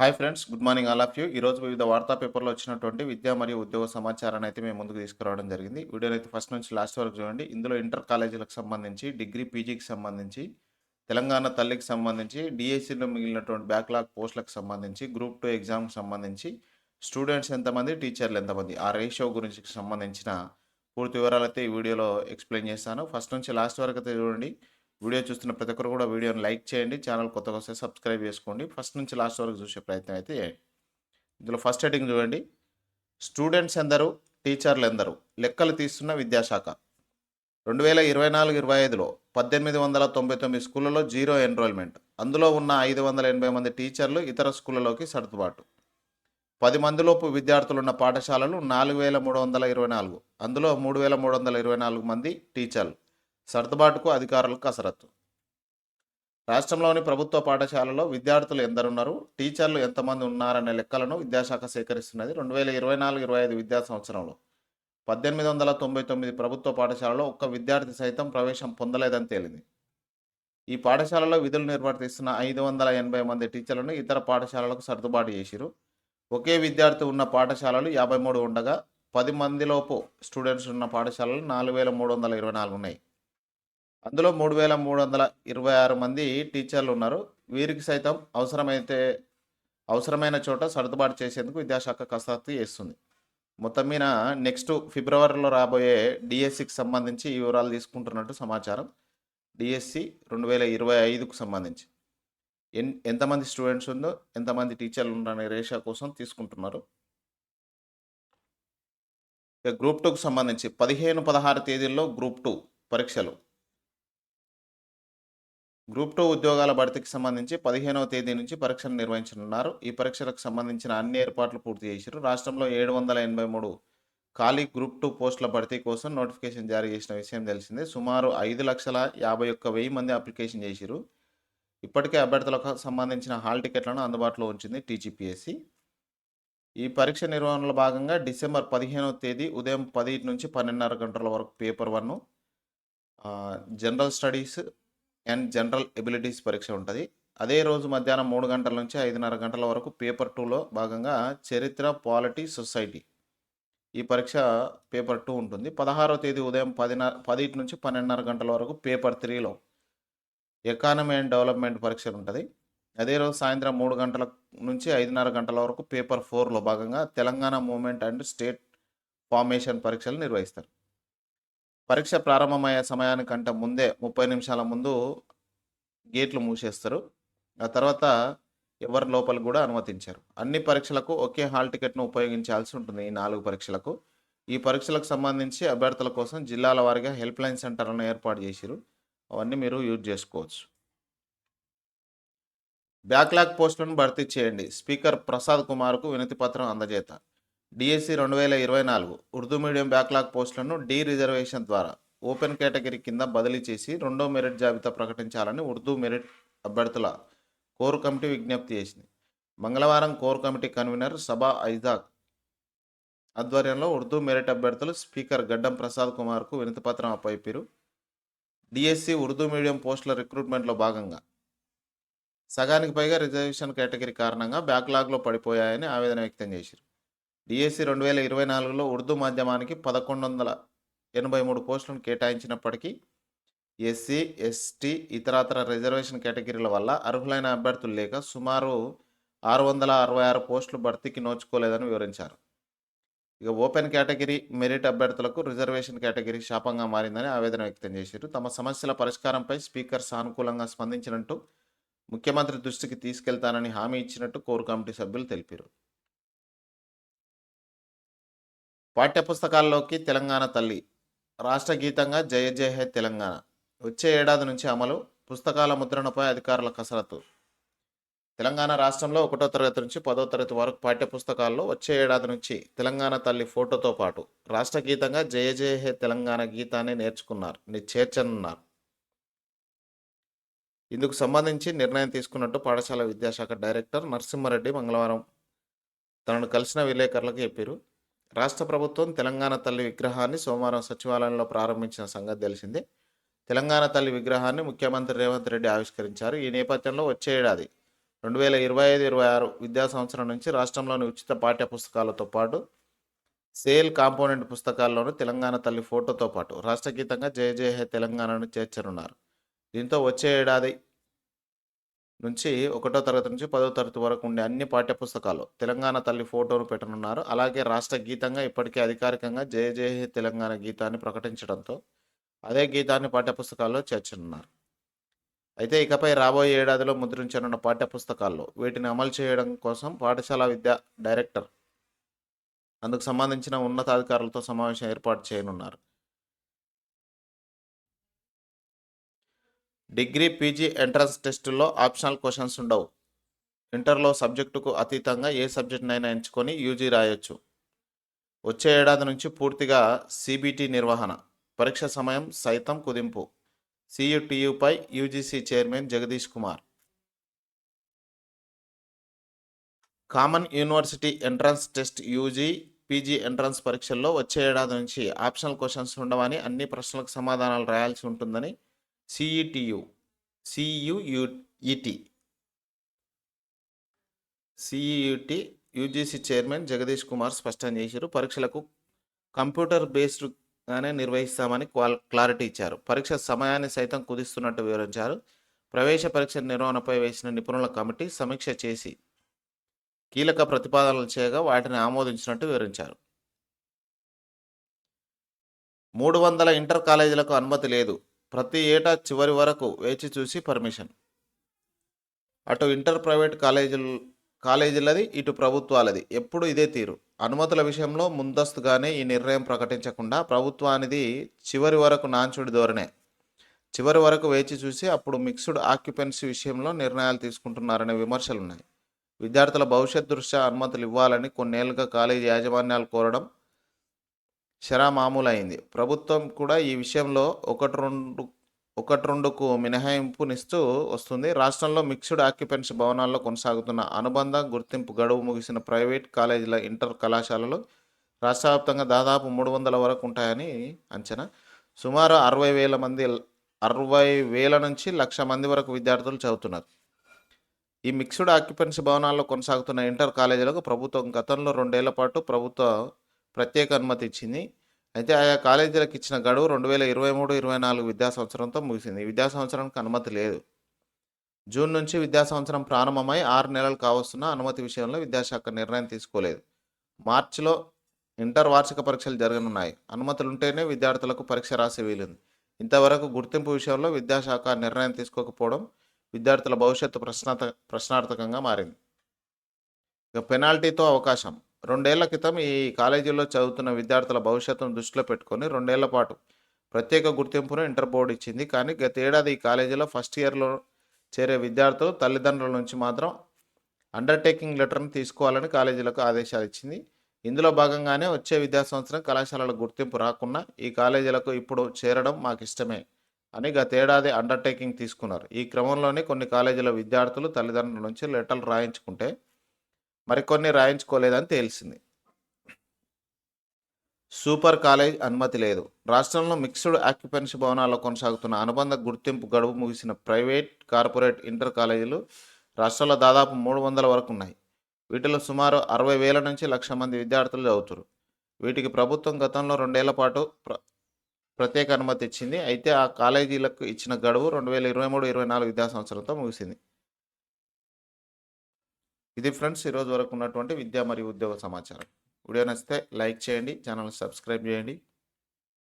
Hi friends good morning all of you. ఈరోజు వివిధ వార్తా పేపర్లో వచ్చినటువంటి విద్యా మరియు ఉద్యోగ సమాచారాన్ని అయితే మేము ముందుకు తీసుకురావడం జరిగింది. వీడియోని అయితే ఫస్ట్ నుంచి లాస్ట్ వరకు చూడండి. ఇందులో ఇంటర్ కాలేజీలకు సంబంధించి డిగ్రీ పీజీకి సంబంధించి తెలంగాణ తల్లికి సంబంధించి డిఎస్సిలో మిగిలినటువంటి బ్యాక్లాగ్ పోస్టులకు సంబంధించి గ్రూప్ టూ ఎగ్జామ్కి సంబంధించి స్టూడెంట్స్ ఎంతమంది టీచర్లు ఎంతమంది ఆ రేషియో గురించి సంబంధించిన పూర్తి వివరాలు అయితే ఈ వీడియోలో ఎక్స్ప్లెయిన్ చేస్తాను. ఫస్ట్ నుంచి లాస్ట్ వరకు అయితే చూడండి. వీడియో చూస్తున్న ప్రతి ఒక్కరు కూడా వీడియోని లైక్ చేయండి ఛానల్ కొత్తగా వస్తే సబ్స్క్రైబ్ చేసుకోండి. ఫస్ట్ నుంచి లాస్ట్ వరకు చూసే ప్రయత్నం అయితే ఇందులో ఫస్ట్ హెడ్డింగ్ చూడండి. స్టూడెంట్స్ ఎందరు టీచర్లు ఎందరు లెక్కలు తీస్తున్న విద్యాశాఖ. రెండు వేల ఇరవై నాలుగు ఇరవై ఐదులో పద్దెనిమిది వందల తొంభై తొమ్మిది స్కూళ్ళలో జీరో ఎన్రోల్మెంట్. అందులో ఉన్న ఐదు వందల ఎనభై మంది టీచర్లు ఇతర స్కూళ్ళలోకి సర్దుబాటు. పది మందిలోపు విద్యార్థులు ఉన్న పాఠశాలలు నాలుగు వేల మూడు వందల ఇరవై నాలుగు. అందులో మూడు వేల మూడు వందల ఇరవై నాలుగు మంది టీచర్లు. సర్దుబాటుకు అధికారులకు కసరత్తు. రాష్ట్రంలోని ప్రభుత్వ పాఠశాలలో విద్యార్థులు ఎందరున్నారు? టీచర్లు ఎంతమంది ఉన్నారనే లెక్కలను విద్యాశాఖ సేకరిస్తున్నది. రెండు వేల ఇరవై నాలుగు ఇరవై ఐదు విద్యా సంవత్సరంలో పద్దెనిమిది వందల తొంభై తొమ్మిది ప్రభుత్వ పాఠశాలలో ఒక్క విద్యార్థి సైతం ప్రవేశం పొందలేదని తేలింది. ఈ పాఠశాలలో విధులు నిర్వర్తిస్తున్న ఐదు వందల ఎనభై మంది టీచర్లను ఇతర పాఠశాలలకు సర్దుబాటు చేసిరు ఒకే విద్యార్థి ఉన్న పాఠశాలలు యాభై మూడు ఉండగా పది మందిలోపు స్టూడెంట్స్ ఉన్న పాఠశాలలు నాలుగు వేల మూడు వందల ఇరవై నాలుగు ఉన్నాయి. అందులో మూడు వేల మూడు వందల ఇరవై ఆరు మంది టీచర్లు ఉన్నారు. వీరికి సైతం అవసరమైతే అవసరమైన చోట సర్దుబాటు చేసేందుకు విద్యాశాఖ కసరత్తు చేస్తుంది. మొత్తం మీద నెక్స్ట్ ఫిబ్రవరిలో రాబోయే డిఎస్సికి సంబంధించి ఈ వివరాలు తీసుకుంటున్నట్టు సమాచారం. డిఎస్సి రెండు వేల ఇరవై ఐదుకు సంబంధించి. ఎన్ ఎంతమంది స్టూడెంట్స్ ఉందో ఎంతమంది టీచర్లు ఉన్నారనే రేషియో కోసం తీసుకుంటున్నారు. ఇక గ్రూప్ టూకు సంబంధించి పదిహేను పదహారు తేదీల్లో గ్రూప్ టూ పరీక్షలు. గ్రూప్ టూ ఉద్యోగాల భర్తీకి సంబంధించి పదిహేనవ తేదీ నుంచి పరీక్షలు నిర్వహించనున్నారు. ఈ పరీక్షలకు సంబంధించిన అన్ని ఏర్పాట్లు పూర్తి చేశారు. రాష్ట్రంలో ఏడు వందల ఎనభై మూడు ఖాళీ గ్రూప్ టూ పోస్టుల భర్తీ కోసం నోటిఫికేషన్ జారీ చేసిన విషయం తెలిసిందే. సుమారు ఐదు లక్షల యాభై ఒక్క వెయ్యి మంది అప్లికేషన్ చేశారు. ఇప్పటికే అభ్యర్థులకు సంబంధించిన హాల్ టికెట్లను అందుబాటులో ఉంచింది టీజీపీఎస్సి. ఈ పరీక్ష నిర్వహణలో భాగంగా డిసెంబర్ పదిహేనవ తేదీ ఉదయం పది నుంచి పన్నెండున్నర గంటల వరకు paper one general studies and general abilities పరీక్ష ఉంటుంది. అదే రోజు మధ్యాహ్నం మూడు గంటల నుంచి ఐదున్నర గంటల వరకు పేపర్ టూలో భాగంగా చరిత్ర పాలిటీ సొసైటీ ఈ పరీక్ష పేపర్ టూ ఉంటుంది. పదహారో తేదీ ఉదయం పదిన్నర పదిటి నుంచి పన్నెండున్నర గంటల వరకు పేపర్ త్రీలో ఎకానమీ అండ్ డెవలప్మెంట్ పరీక్ష ఉంటుంది. అదే రోజు సాయంత్రం మూడు గంటల నుంచి ఐదున్నర గంటల వరకు పేపర్ ఫోర్లో భాగంగా Telangana movement and state formation పరీక్షలు నిర్వహిస్తారు. పరీక్ష ప్రారంభమయ్యే సమయానికంటే ముందే ముప్పై నిమిషాల ముందు గేట్లు మూసేస్తారు. ఆ తర్వాత ఎవరి లోపల కూడా అనుమతించారు. అన్ని పరీక్షలకు ఒకే హాల్ టికెట్ను ఉపయోగించాల్సి ఉంటుంది ఈ నాలుగు పరీక్షలకు. ఈ పరీక్షలకు సంబంధించి అభ్యర్థుల కోసం జిల్లాల వారీగా హెల్ప్ లైన్ సెంటర్లను ఏర్పాటు చేసిరు అవన్నీ మీరు యూజ్ చేసుకోవచ్చు. బ్యాక్లాగ్ పోస్టులను భర్తీ చేయండి. స్పీకర్ ప్రసాద్ కుమార్కు వినతి పత్రం అందజేత. డిఎస్సి రెండు వేల ఇరవై నాలుగు ఉర్దూ మీడియం బ్యాక్లాగ్ పోస్టులను డీ రిజర్వేషన్ ద్వారా ఓపెన్ కేటగిరీ కింద బదిలీ చేసి రెండో మెరిట్ జాబితా ప్రకటించాలని ఉర్దూ మెరిట్ అభ్యర్థుల కోర్ కమిటీ విజ్ఞప్తి చేసింది. మంగళవారం కోర్ కమిటీ కన్వీనర్ సభా ఐజాక్ ఆధ్వర్యంలో ఉర్దూ మెరిట్ అభ్యర్థులు స్పీకర్ గడ్డం ప్రసాద్ కుమార్కు వినతిపత్రం అప్పయిపారు డిఎస్సి ఉర్దూ మీడియం పోస్టుల రిక్రూట్మెంట్లో భాగంగా సగానికి పైగా రిజర్వేషన్ కేటగిరీ కారణంగా బ్యాక్లాగ్లో పడిపోయాయని ఆవేదన వ్యక్తం చేశారు. డిఎస్సి రెండు వేల ఇరవై నాలుగులో ఉర్దూ మాధ్యమానికి పదకొండు వందల ఎనభై మూడు పోస్టులను కేటాయించినప్పటికీ ఎస్సీ ఎస్టీ ఇతరతర రిజర్వేషన్ కేటగిరీల వల్ల అర్హులైన అభ్యర్థులు లేక సుమారు ఆరు వందల అరవై ఆరు పోస్టులు భర్తీకి నోచుకోలేదని వివరించారు. ఇక ఓపెన్ కేటగిరీ మెరిట్ అభ్యర్థులకు రిజర్వేషన్ కేటగిరీ శాపంగా మారిందని ఆవేదన వ్యక్తం చేశారు. తమ సమస్యల పరిష్కారంపై స్పీకర్ సానుకూలంగా స్పందించినట్టు ముఖ్యమంత్రి దృష్టికి తీసుకెళ్తానని హామీ ఇచ్చినట్టు కోర్ కమిటీ సభ్యులు తెలిపారు. పాఠ్యపుస్తకాల్లోకి తెలంగాణ తల్లి. రాష్ట్ర గీతంగా జయ జయ హే తెలంగాణ. వచ్చే ఏడాది నుంచి అమలు. పుస్తకాల ముద్రణపై అధికారుల కసరత్తు. తెలంగాణ రాష్ట్రంలో ఒకటో తరగతి నుంచి పదో తరగతి వరకు పాఠ్యపుస్తకాల్లో వచ్చే ఏడాది నుంచి తెలంగాణ తల్లి ఫోటోతో పాటు రాష్ట్ర గీతంగా జయ జయ హే తెలంగాణ గీతాన్ని నేర్చుకున్నారు. చేర్చనున్నారు ఇందుకు సంబంధించి నిర్ణయం తీసుకున్నట్టు పాఠశాల విద్యాశాఖ డైరెక్టర్ నరసింహారెడ్డి మంగళవారం తనను కలిసిన విలేకరులకు చెప్పారు. రాష్ట్ర ప్రభుత్వం తెలంగాణ తల్లి విగ్రహాన్ని సోమవారం సచివాలయంలో ప్రారంభించిన సంగతి తెలిసిందే. తెలంగాణ తల్లి విగ్రహాన్ని ముఖ్యమంత్రి రేవంత్ రెడ్డి ఆవిష్కరించారు. ఈ నేపథ్యంలో వచ్చే ఏడాది రెండు వేల ఇరవై ఐదు ఇరవై ఆరు విద్యా సంవత్సరం నుంచి రాష్ట్రంలోని ఉచిత పాఠ్య పుస్తకాలతో పాటు సేల్ కాంపోనెంట్ పుస్తకాల్లోనూ తెలంగాణ తల్లి ఫోటోతో పాటు రాష్ట్ర గీతంగా జయ జయ హే తెలంగాణను చేర్చనున్నారు. దీంతో వచ్చే ఏడాది నుంచి ఒకటో తరగతి నుంచి పదో తరగతి వరకు ఉండే అన్ని పాఠ్యపుస్తకాలు. తెలంగాణ తల్లి ఫోటోను పెట్టనున్నారు. అలాగే రాష్ట్ర గీతంగా ఇప్పటికే అధికారికంగా జయ జయ హే తెలంగాణ గీతాన్ని ప్రకటించడంతో అదే గీతాన్ని పాఠ్యపుస్తకాల్లో చేర్చనున్నారు. అయితే ఇకపై రాబోయే ఏడాదిలో ముద్రించనున్న పాఠ్యపుస్తకాల్లో వీటిని అమలు చేయడం కోసం పాఠశాల విద్యా డైరెక్టర్ అందుకు సంబంధించిన ఉన్నతాధికారులతో సమావేశం ఏర్పాటు చేయనున్నారు. డిగ్రీ పీజీ ఎంట్రన్స్ టెస్టుల్లో ఆప్షనల్ క్వశ్చన్స్ ఉండవు. ఇంటర్లో సబ్జెక్టుకు అతీతంగా ఏ సబ్జెక్టునైనా ఎంచుకొని యూజీ రాయొచ్చు. వచ్చే ఏడాది నుంచి పూర్తిగా సిబిటి నిర్వహణ. పరీక్ష సమయం సైతం కుదింపు. సియుటియుపై UGC chairman Jagadish Kumar. Common university entrance test UG PG entrance పరీక్షల్లో వచ్చే ఏడాది నుంచి ఆప్షనల్ క్వశ్చన్స్ ఉండవని అన్ని ప్రశ్నలకు సమాధానాలు రాయాల్సి ఉంటుందని సిఈటియు సియుయుఈటి సిఈయుటి యూజీసీ చైర్మన్ జగదీష్ కుమార్ స్పష్టం చేశారు. పరీక్షలకు కంప్యూటర్ బేస్డ్గానే నిర్వహిస్తామని క్వాల్ క్లారిటీ ఇచ్చారు. పరీక్ష సమయాన్ని సైతం కుదిస్తున్నట్టు వివరించారు. ప్రవేశ పరీక్ష నిర్వహణపై వేసిన నిపుణుల కమిటీ సమీక్ష చేసి కీలక ప్రతిపాదనలు చేయగా వాటిని ఆమోదించినట్టు వివరించారు. మూడు వందల ఇంటర్ కాలేజీలకు అనుమతి లేదు. ప్రతి ఏటా చివరి వరకు వేచి చూసి పర్మిషన్. అటు ఇంటర్ ప్రైవేట్ కాలేజీలు కాలేజీలది ఇటు ప్రభుత్వాలది. ఎప్పుడు ఇదే తీరు. అనుమతుల విషయంలో ముందస్తుగానే ఈ నిర్ణయం ప్రకటించకుండా ప్రభుత్వానిది చివరి వరకు నాంచుడి ధోరణే. చివరి వరకు వేచి చూసి అప్పుడు మిక్స్డ్ ఆక్యుపెన్సీ విషయంలో నిర్ణయాలు తీసుకుంటున్నారనే విమర్శలు ఉన్నాయి విద్యార్థుల భవిష్యత్ దృష్ట్యా అనుమతులు ఇవ్వాలని కొన్నేళ్ళుగా కాలేజీ యాజమాన్యాలు కోరడం శరామామూలైంది. ప్రభుత్వం కూడా ఈ విషయంలో ఒకటి రెండు ఒకటి రెండుకు మినహాయింపునిస్తూ వస్తుంది. రాష్ట్రంలో మిక్స్డ్ ఆక్యుపెన్సీ భవనాల్లో కొనసాగుతున్న అనుబంధ గుర్తింపు గడువు ముగిసిన ప్రైవేట్ కాలేజీల ఇంటర్ కళాశాలలు రాష్ట్రవ్యాప్తంగా దాదాపు మూడు వందల వరకు ఉంటాయని అంచనా. సుమారు అరవై వేల మంది అరవై వేల నుంచి లక్ష మంది వరకు విద్యార్థులు చదువుతున్నారు. ఈ మిక్స్డ్ ఆక్యుపెన్సీ భవనాల్లో కొనసాగుతున్న ఇంటర్ కాలేజీలకు ప్రభుత్వం గతంలో రెండేళ్ళ పాటు ప్రభుత్వ ప్రత్యేక అనుమతి ఇచ్చింది. అయితే ఆయా కాలేజీలకు ఇచ్చిన గడువు రెండు వేల ఇరవై మూడు ఇరవై నాలుగు విద్యా సంవత్సరంతో ముగిసింది. విద్యా సంవత్సరానికి అనుమతి లేదు. జూన్ నుంచి విద్యా సంవత్సరం ప్రారంభమై ఆరు నెలలు కావస్తున్న అనుమతి విషయంలో విద్యాశాఖ నిర్ణయం తీసుకోలేదు. మార్చిలో ఇంటర్ వార్షిక పరీక్షలు జరగనున్నాయి. అనుమతులు ఉంటేనే విద్యార్థులకు పరీక్ష రాసి వీలుంది. ఇంతవరకు గుర్తింపు విషయంలో విద్యాశాఖ నిర్ణయం తీసుకోకపోవడం విద్యార్థుల భవిష్యత్తు ప్రశ్నార్థ ప్రశ్నార్థకంగా మారింది. ఇక పెనాల్టీతో అవకాశం. రెండేళ్ళ క్రితం ఈ కాలేజీలో చదువుతున్న విద్యార్థుల భవిష్యత్తును దృష్టిలో పెట్టుకొని రెండేళ్ళ పాటు ప్రత్యేక గుర్తింపును ఇంటర్ బోర్డు ఇచ్చింది. కానీ గత ఏడాది ఈ కాలేజీలో ఫస్ట్ ఇయర్లో చేరే విద్యార్థులు తల్లిదండ్రుల నుంచి మాత్రం అండర్టేకింగ్ లెటర్ను తీసుకోవాలని కాలేజీలకు ఆదేశాలు ఇచ్చింది. ఇందులో భాగంగానే వచ్చే విద్యా సంవత్సరం కళాశాలల గుర్తింపు రాకున్నా ఈ కాలేజీలకు ఇప్పుడు చేరడం మాకు ఇష్టమే అని గతేడాది అండర్టేకింగ్ తీసుకున్నారు. ఈ క్రమంలోనే కొన్ని కాలేజీల విద్యార్థులు తల్లిదండ్రుల నుంచి లెటర్లు రాయించుకుంటే మరికొన్ని రాయించుకోలేదని తేల్చింది సూపర్ కాలేజ్ అనుమతి లేదు. రాష్ట్రంలో మిక్స్డ్ ఆక్యుపెన్సీ భవనాల్లో కొనసాగుతున్న అనుబంధ గుర్తింపు గడువు ముగిసిన ప్రైవేట్ కార్పొరేట్ ఇంటర్ కాలేజీలు రాష్ట్రంలో దాదాపు మూడు వందల వరకు ఉన్నాయి. వీటిలో సుమారు అరవై వేల నుంచి లక్ష మంది విద్యార్థులు చదువుతారు. వీటికి ప్రభుత్వం గతంలో రెండేళ్ళ పాటు ప్ర ప్రత్యేక అనుమతి ఇచ్చింది. అయితే ఆ కాలేజీలకు ఇచ్చిన గడువు రెండు వేల ఇరవై మూడు ఇరవై నాలుగు విద్యా సంవత్సరంతో ముగిసింది. ఇది ఫ్రెండ్స్ ఈరోజు వరకు ఉన్నటువంటి విద్యా మరియు ఉద్యోగ సమాచారం. వీడియో నచ్చితే లైక్ చేయండి ఛానల్ సబ్స్క్రైబ్ చేయండి.